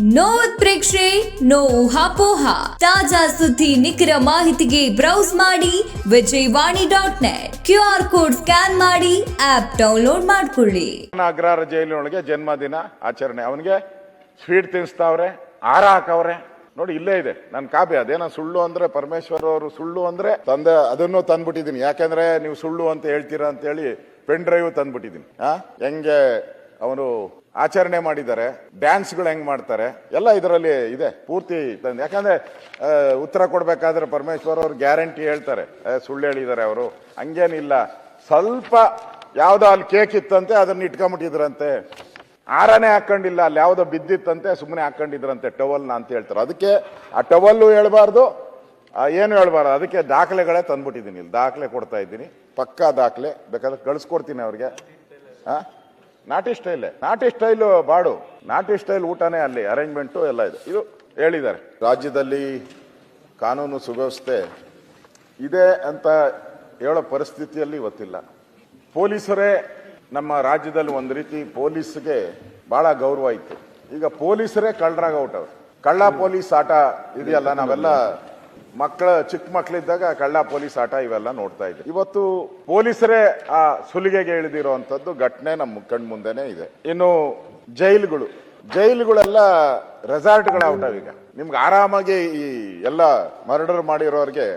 No ಪ್ರೇಕ್ಷೆ no ಊಹಾಪೋಹ ತಾಜಾ ಸುದ್ದಿ ನಿಖರ ಮಾಹಿತಿಗೆ ಬ್ರೌಸ್ ಮಾಡಿ Vijayavani dot net. Q R code scan ಮಾಡಿ, ಆಪ್ ಡೌನ್ಲೋಡ್ ಮಾಡ್ಕೊಳ್ಳಿ. ಅಗ್ರಹಾರ ಜೈಲಿನೊಳಗೆ ಜನ್ಮದಿನ ಆಚರಣೆ. ಅವನಿಗೆ ಸ್ವೀಟ್ ತಿನ್ನಿಸ್ತಾವ್ರೆ ಹಾರ ಹಾಕವ್ರೆ. ನೋಡಿ, ಇಲ್ಲೇ ಇದೆ. ನನ್ನ ಕಾಪಿ ಅದೇನೋ ಸುಳ್ಳು ಅಂದ್ರೆ ಪರಮೇಶ್ವರ್ ಅವರು ಸುಳ್ಳು ಅಂದ್ರೆ ತಂದೆ, ಅದನ್ನು ತಂದ್ಬಿಟ್ಟಿದ್ದೀನಿ. ಯಾಕಂದ್ರೆ ನೀವು ಸುಳ್ಳು ಅಂತ ಹೇಳ್ತೀರಾ ಅಂತ ಹೇಳಿ ಪೆನ್ ಡ್ರೈವ್ ತಂದ್ಬಿಟ್ಟಿದ್ದೀನಿ. ಆ? ಹೆಂಗೆ ಅವನು ಆಚರಣೆ ಮಾಡಿದ್ದಾರೆ, ಡ್ಯಾನ್ಸ್ಗಳು ಹೆಂಗ್ ಮಾಡ್ತಾರೆ, ಎಲ್ಲ ಇದರಲ್ಲಿ ಇದೆ, ಪೂರ್ತಿ ಯಾಕಂದ್ರೆ ಉತ್ತರ ಕೊಡ್ಬೇಕಾದ್ರೆ ಪರಮೇಶ್ವರ್ ಅವ್ರು ಗ್ಯಾರಂಟಿ ಹೇಳ್ತಾರೆ. ಸುಳ್ಳು ಹೇಳಿದ್ದಾರೆ ಅವರು. ಹಂಗೇನಿಲ್ಲ. ಸ್ವಲ್ಪ ಯಾವ್ದೋ ಅಲ್ಲಿ ಕೇಕ್ ಇತ್ತಂತೆ, ಅದನ್ನ ಇಟ್ಕೊಂಬಿಟ್ಟಿದ್ರಂತೆ. ಆರನೇ ಹಾಕೊಂಡಿಲ್ಲ, ಅಲ್ಲಿ ಯಾವ್ದೋ ಬಿದ್ದಿತ್ತಂತೆ ಸುಮ್ಮನೆ ಹಾಕೊಂಡಿದ್ರಂತೆ, ಟವಲ್ನ ಅಂತ ಹೇಳ್ತಾರೆ. ಅದಕ್ಕೆ ಆ ಟವಲ್ಲು ಹೇಳ್ಬಾರ್ದು ಏನು ಹೇಳ್ಬಾರ್ದು, ಅದಕ್ಕೆ ದಾಖಲೆಗಳೇ ತಂದ್ಬಿಟ್ಟಿದ್ದೀನಿ. ಇಲ್ಲಿ ದಾಖಲೆ ಕೊಡ್ತಾ ಇದ್ದೀನಿ. ಪಕ್ಕಾ ದಾಖಲೆ, ಬೇಕಾದ್ರೆ ಕಳಿಸ್ಕೊಡ್ತೀನಿ ಅವ್ರಿಗೆ. ಆ? ನಾಟಿ ಸ್ಟೈಲೇ, ನಾಟಿ ಸ್ಟೈಲು ಬಾಡು. ನಾಟಿ ಸ್ಟೈಲ್ ಊಟನೇ ಅಲ್ಲಿ ಅರೇಂಜ್ಮೆಂಟು ಎಲ್ಲ ಇದೆ. ಇದು ಹೇಳಿದ್ದಾರೆ. ರಾಜ್ಯದಲ್ಲಿ ಕಾನೂನು ಸುವ್ಯವಸ್ಥೆ ಇದೆ ಅಂತ ಹೇಳೋ ಪರಿಸ್ಥಿತಿಯಲ್ಲಿ ಇವತ್ತಿಲ್ಲ. ಪೊಲೀಸರೇ ನಮ್ಮ ರಾಜ್ಯದಲ್ಲಿ ಒಂದು ರೀತಿ ಪೊಲೀಸ್ಗೆ ಬಹಳ ಗೌರವ ಇತ್ತು. ಈಗ ಪೊಲೀಸರೇ ಕಳ್ಳರಾಗ ಊಟ ಕಳ್ಳ ಪೊಲೀಸ್ ಆಟ ಇದೆಯಲ್ಲ, ನಾವೆಲ್ಲ ಮಕ್ಕಳ, ಚಿಕ್ಕ ಮಕ್ಕಳಿದ್ದಾಗ ಕಳ್ಳ ಪೊಲೀಸ್ ಆಟ ಇವೆಲ್ಲ ನೋಡ್ತಾ ಇದ್ದೆ. ಇವತ್ತು ಪೊಲೀಸರೇ ಆ ಸುಲಿಗೆಗೆ ಇಳಿದಿರುವಂತದ್ದು ಘಟನೆ ನಮ್ಮ ಕಣ್ಣ ಮುಂದೆನೇ ಇದೆ. ಇನ್ನು ಜೈಲುಗಳು, ಜೈಲುಗಳೆಲ್ಲ ಈಗ. ನಿಮ್ಗೆ ಆರಾಮಾಗಿ ಈ ಎಲ್ಲ ಮರ್ಡರ್ ಮಾಡಿರೋರಿಗೆ,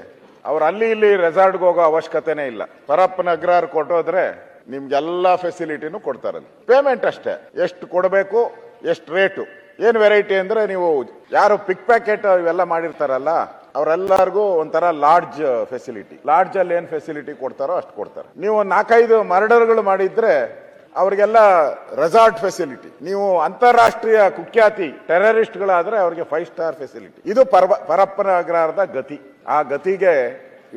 ಅವ್ರು ಅಲ್ಲಿ ಇಲ್ಲಿ ರೆಸಾರ್ಟ್ಗೆ ಹೋಗೋ ಅವಶ್ಯಕತೆನೇ ಇಲ್ಲ. ಪರಪ್ಪನ ಅಗ್ರಹಾರ ಕೊಟ್ಟೋದ್ರೆ ನಿಮ್ಗೆಲ್ಲ ಫೆಸಿಲಿಟಿನೂ ಕೊಡ್ತಾರಲ್ಲಿ ಪೇಮೆಂಟ್ ಅಷ್ಟೇ. ಎಷ್ಟು ಕೊಡಬೇಕು, ಎಷ್ಟು ರೇಟು. ಏನು ವೆರೈಟಿ ಅಂದರೆ ನೀವು ಯಾರು ಪಿಕ್ ಪ್ಯಾಕೆಟ್ ಇವೆಲ್ಲ ಮಾಡಿರ್ತಾರಲ್ಲ ಅವರೆಲ್ಲರಿಗೂ ಒಂಥರ ಲಾಡ್ಜ್ ಫೆಸಿಲಿಟಿ. ಲಾಡ್ಜ್ ಅಲ್ಲಿ ಏನ್ ಫೆಸಿಲಿಟಿ ಕೊಡ್ತಾರೋ ಅಷ್ಟು ಕೊಡ್ತಾರೆ. ನೀವು ನಾಲ್ಕೈದು ಮರ್ಡರ್ಗಳು ಮಾಡಿದ್ರೆ ಅವರಿಗೆಲ್ಲ ರೆಸಾರ್ಟ್ ಫೆಸಿಲಿಟಿ. ನೀವು ಅಂತಾರಾಷ್ಟ್ರೀಯ ಕುಖ್ಯಾತಿ ಟೆರರಿಸ್ಟ್ಗಳಾದ್ರೆ ಅವರಿಗೆ ಫೈವ್ ಸ್ಟಾರ್ ಫೆಸಿಲಿಟಿ. ಇದು ಪರ ಅಗ್ರಹಾರದ ಗತಿ. ಆ ಗತಿಗೆ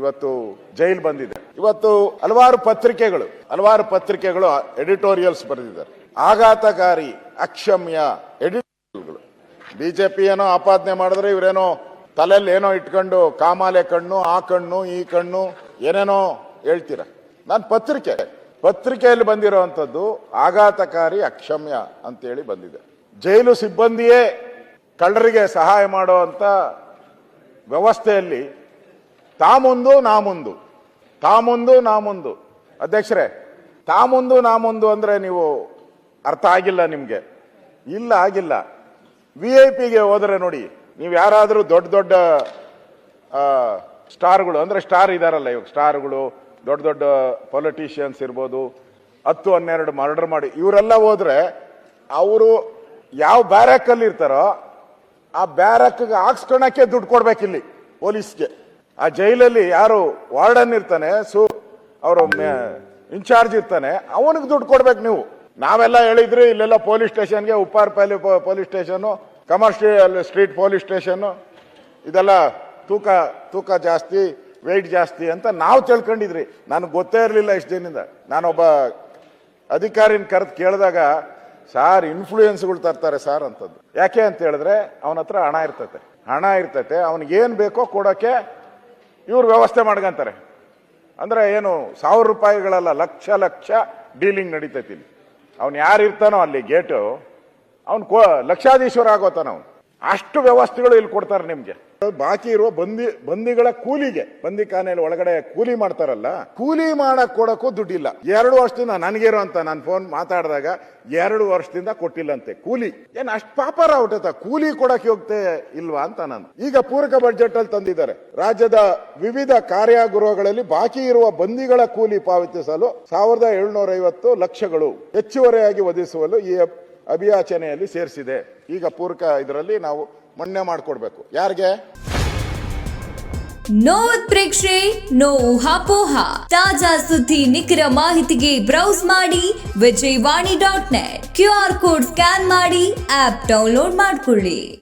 ಇವತ್ತು ಜೈಲ್ ಬಂದಿದೆ. ಇವತ್ತು ಹಲವಾರು ಪತ್ರಿಕೆಗಳು ಹಲವಾರು ಪತ್ರಿಕೆಗಳು ಎಡಿಟೋರಿಯಲ್ಸ್ ಬರೆದಿದ್ದಾರೆ. ಆಘಾತಕಾರಿ, ಅಕ್ಷಮ್ಯ ಎಡಿಟೋರಿಯಲ್ಗಳು. ಬಿಜೆಪಿ ಏನೋ ಆಪಾದನೆ ಮಾಡಿದ್ರೆ ಇವರೇನೋ ತಲೆಯಲ್ಲಿ ಏನೋ ಇಟ್ಕೊಂಡು ಕಾಮಾಲೆ ಕಣ್ಣು, ಆ ಕಣ್ಣು, ಈ ಕಣ್ಣು, ಏನೇನೋ ಹೇಳ್ತೀರ. ನಾನು ಪತ್ರಿಕೆ, ಪತ್ರಿಕೆಯಲ್ಲಿ ಬಂದಿರುವಂಥದ್ದು ಆಘಾತಕಾರಿ ಅಕ್ಷಮ್ಯ ಅಂತೇಳಿ ಬಂದಿದೆ. ಜೈಲು ಸಿಬ್ಬಂದಿಯೇ ಕಳ್ಳರಿಗೆ ಸಹಾಯ ಮಾಡುವಂಥ ವ್ಯವಸ್ಥೆಯಲ್ಲಿ ತಾ ಮುಂದು ನಾ ಮುಂದು ತಾ ನಾ ಮುಂದು ಅಧ್ಯಕ್ಷರೇ ತಾ ಮುಂದು ನಾ ಮುಂದು ಅಂದರೆ ನೀವು ಅರ್ಥ ಆಗಿಲ್ಲ ನಿಮಗೆ. ಇಲ್ಲ, ಆಗಿಲ್ಲ. ವಿ ಐ ಪಿಗೆ ಹೋದರೆ ನೋಡಿ. ನೀವು ಯಾರಾದರೂ ದೊಡ್ಡ ದೊಡ್ಡ ಸ್ಟಾರ್ಗಳು, ಅಂದರೆ ಸ್ಟಾರ್ ಇದಾರಲ್ಲ ಇವಾಗ, ಸ್ಟಾರ್ಗಳು, ದೊಡ್ಡ ದೊಡ್ಡ ಪೊಲಿಟಿಷಿಯನ್ಸ್ ಇರ್ಬೋದು, ಹತ್ತು, ಹನ್ನೆರಡು ಮರ್ಡರ್ ಮಾಡಿ, ಇವರೆಲ್ಲ ಹೋದ್ರೆ ಅವರು ಯಾವ ಬ್ಯಾರಕಲ್ಲಿ ಇರ್ತಾರೋ ಆ ಬ್ಯಾರಕ್ಗೆ ಹಾಕ್ಸ್ಕೊಳಕ್ಕೆ ದುಡ್ಡು ಕೊಡ್ಬೇಕಿಲ್ಲಿ, ಪೊಲೀಸ್ಗೆ. ಆ ಜೈಲಲ್ಲಿ ಯಾರು ವಾರ್ಡನ್ ಇರ್ತಾನೆ, ಸು, ಅವರು ಇನ್ಚಾರ್ಜ್ ಇರ್ತಾನೆ, ಅವನಿಗೆ ದುಡ್ಡು ಕೊಡ್ಬೇಕು ನೀವು. ನಾವೆಲ್ಲ ಹೇಳಿದ್ರಿ ಇಲ್ಲೆಲ್ಲ ಪೊಲೀಸ್ ಸ್ಟೇಷನ್ಗೆ Upparapalli police station commercial street police station ಇದೆಲ್ಲ ತೂಕ ತೂಕ ಜಾಸ್ತಿ ವೆಯ್ಟ್ ಜಾಸ್ತಿ ಅಂತ ನಾವು ತಿಳ್ಕೊಂಡಿದ್ರಿ. ನನಗೆ ಗೊತ್ತೇ ಇರಲಿಲ್ಲ ಇಷ್ಟು ದಿನದಿಂದ. ನಾನೊಬ್ಬ ಅಧಿಕಾರಿನ ಕರೆದು ಕೇಳಿದಾಗ, ಸಾರ್ ಇನ್ಫ್ಲೂಯೆನ್ಸ್ಗಳು ತರ್ತಾರೆ ಸಾರ್ ಅಂತದ್ದು. ಯಾಕೆ ಅಂತ ಹೇಳಿದ್ರೆ, ಅವನ ಹತ್ರ ಹಣ ಇರ್ತತೆ. ಹಣ ಇರ್ತತೆ ಏನು ಬೇಕೋ ಕೊಡೋಕ್ಕೆ ಇವ್ರು ವ್ಯವಸ್ಥೆ ಮಾಡ್ಕೊಂತಾರೆ. ಅಂದರೆ ಏನು, ಸಾವಿರ ರೂಪಾಯಿಗಳಲ್ಲ, ಲಕ್ಷ ಲಕ್ಷ ಡೀಲಿಂಗ್ ನಡೀತೈತಿ ಇಲ್ಲಿ. ಅವ್ನು ಯಾರು ಇರ್ತಾನೋ ಅಲ್ಲಿ ಗೇಟು ಅವ್ನು ಕೋ ಲಕ್ಷಾಧೀಶ್ವರ ಆಗೋತಾನ ಅವನು. ಅಷ್ಟು ವ್ಯವಸ್ಥೆಗಳು ಇಲ್ಲಿ ಕೊಡ್ತಾರೆ ನಿಮ್ಗೆ. ಬಾಕಿ ಇರುವ ಬಂದಿ ಬಂದಿಗಳ ಕೂಲಿಗೆ, ಬಂದಿ ಕಾನೆಯಲ್ಲಿ ಒಳಗಡೆ ಕೂಲಿ ಮಾಡ್ತಾರಲ್ಲ, ಕೂಲಿ ಮಾಡಕ್ ಕೊಡಕ್ಕೂ ದುಡ್ಡಿಲ್ಲ. ಎರಡು ವರ್ಷದಿಂದ ನನಗಿರೋ ಅಂತ ನಾನು ಫೋನ್ ಮಾತಾಡಿದಾಗ ಎರಡು ವರ್ಷದಿಂದ ಕೊಟ್ಟಿಲ್ಲಂತೆ, ಕೂಲಿ. ಏನ್ ಅಷ್ಟು ಪಾಪರ ಹುಟ್ಟತ ಕೂಲಿ ಕೊಡಕ್ಕೆ ಹೋಗ್ತೆ ಇಲ್ವಾ ಅಂತ ನಾನು. ಈಗ ಪೂರಕ ಬಜೆಟ್ ಅಲ್ಲಿ ತಂದಿದ್ದಾರೆ. ರಾಜ್ಯದ ವಿವಿಧ ಕಾರ್ಯಾಗೃಹಗಳಲ್ಲಿ ಬಾಕಿ ಇರುವ ಬಂದಿಗಳ ಕೂಲಿ ಪಾವತಿಸಲು ಸಾವಿರದ ಏಳ್ನೂರ ಐವತ್ತು ಲಕ್ಷಗಳು ಹೆಚ್ಚುವರಿಯಾಗಿ ಒದಗಿಸುವಲು ಈ ಅಭಿಯಾಚನೆಯಲ್ಲಿ ಸೇರಿಸಿದೆ. ಈಗ ಪೂರಕ ಇದರಲ್ಲಿ ನಾವು ಮನ್ನೆ ಮಾಡಿಕೊಡ್ಬೇಕು. ಯಾರಿಗೆ? ನೋ ಪ್ರೇಕ್ಷೆ, ನೋವು ಊಹಾಪೋಹ ತಾಜಾ ಸುದ್ದಿ, ನಿಖರ ಮಾಹಿತಿಗೆ ಬ್ರೌಸ್ ಮಾಡಿ Vijayavani dot net. Q R code scan ಮಾಡಿ, ಆಪ್ ಡೌನ್ಲೋಡ್ ಮಾಡ್ಕೊಳ್ಳಿ.